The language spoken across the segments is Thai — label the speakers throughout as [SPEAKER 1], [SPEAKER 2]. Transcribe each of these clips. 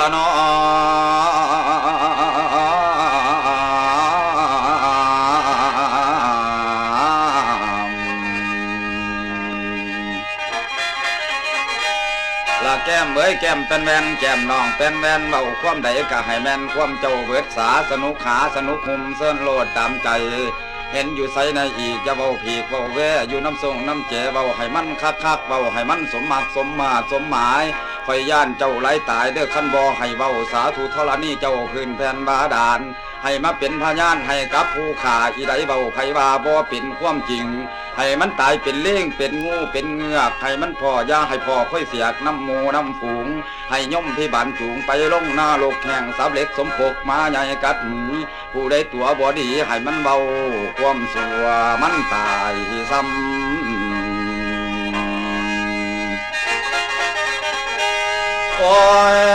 [SPEAKER 1] ละนแก้มเบ้ยแก้มเป็นแมนแก้มน้องเป็นแมนเบาคว่มใดกะให้แมนคว่มเจ้าเวิดสาสนุกขาสนุกหุมเส้นโลดตามใจเห็นอยู่ใสในอีกจะเบาผีเบาแวอยู่น้ำทรงน้ำเจเบาให้มันคักคักเบาให้มันสมมักสมมาสมหมาย อยย่านเจ้าไหลตายเด้อขันบอให้เบาสาธุธรณีเจ้าคืนแผ่นบาดาลให้มาเป็นพยานให้กับผู้ขาอีใดเบาไผว่าบ่เป็นความจริง ให้มันตายเป็นเล่งเป็นงูเป็นเงือกให้มันพ่อยาให้พ่อค่อยเสียกน้ำหมูน้ำฝูง ให้ย่อมที่บันจูงไปลงหน้าโลกแห่งสาเล็กสมภกมาใหญ่กัดหนีผู้ใดตัวบ่ดีให้มันเบาความสัวมันตายซ้ำ โอ้ย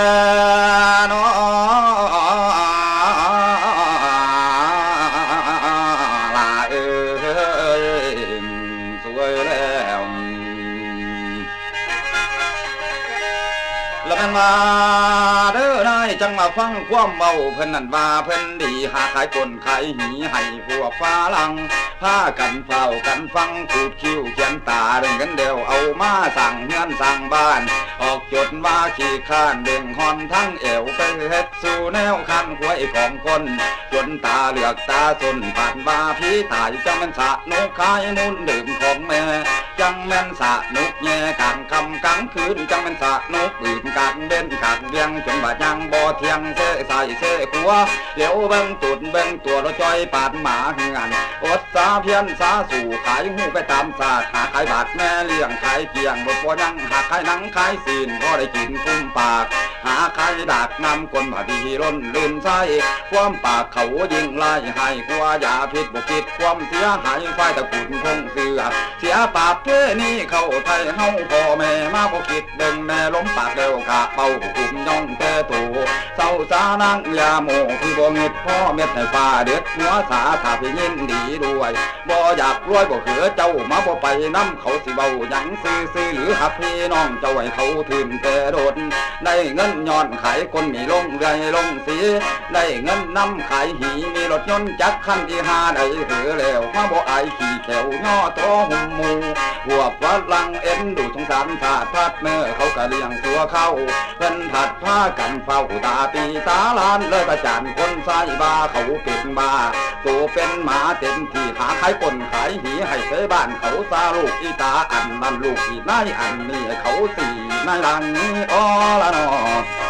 [SPEAKER 1] ายจังมาฟังความเบาเพิ่นนั่นว่าเพิ่นดีหาขายกลขายหีให้พวกฟ้าลังพากันเฝ้ากันฟังขูดคิ้วเขียนตาเรื่องกันเดียวเอามาสั่งเงินสั่งบ้าน ออกจดว่าขี้ข้านเบ่งหอนทั้งเอวไปเฮ็ดสู่แนวคันหวยของคนจนตาเหลือกตาสนผ่านว่าพี่ตายจังมันสะนกขายมุนดื่มของแม่จังแม่นสะนุกแย่กางคำกลางคืนจังแม่นสะนุกปืนกลางเบ้นกลางเวียงจนบาดยังบ่เทียงเสใส่เสขัวเดี๋ยวเบิ่งตุดเบิ่งตัวเราจอยปาดหมาเหือนอดสาเพียนสาสู่ขายหูไปตามศาสหาขายบาดแม่เลี้ยงขายเกียงบ่พอยังหาขายหนังขายซีนพอได้กินคุ้มปาก หาขายดากนำคนบาดีล้นลื่นไส้ความปากเขายิงไล่ให้กลัวยาพิษบ่คิดความเสียหายไฟตะกุนคงเสือเสียปากเพื่นี่เข้าไทยเฮาพ่อแม่มาบ่คิดเดิงแม่ล้มปากเร็วกะเป่ากุมย่องแต่ตัว ศร้าสานังยาโมคือบ่เงิดพ่อเม็ดให้ฟ้าเด็ดหัวสาถ้าพี่ยินดีด้วยบ่อยากรวยบ่เขือเจ้ามาบ่ไปน้ำเขาสิเบาหยังซื้อซื้อหรือหักพี่น้องเจ้าให้เขาถึงแต่โดดได้เงินย้อนขายคนมีลงไรลงสีได้เงินนำขายหีมีรถยนต์จักรคันที่ห้าได้เหือแล้วมาบ่อายขี่แถวย่อโตหุ่มหมูพวกฝรั่งเอ็นดูสงสารชาติพัดเมื่อเขาก็เลี้ยงตัวเขาเพิ่นผัดผ้ากันเฝ้าตาตีตาลานเลยประจานคนใส่บาเขาเป็นบาตัวเป็นหมาเต็มที่หาขายปนขายหีให้เสบ้านเขาซาลูกอีตาอันนั้นลูกอีนายอันนี้เขาสี่นายหลังนี้อ้อละนอ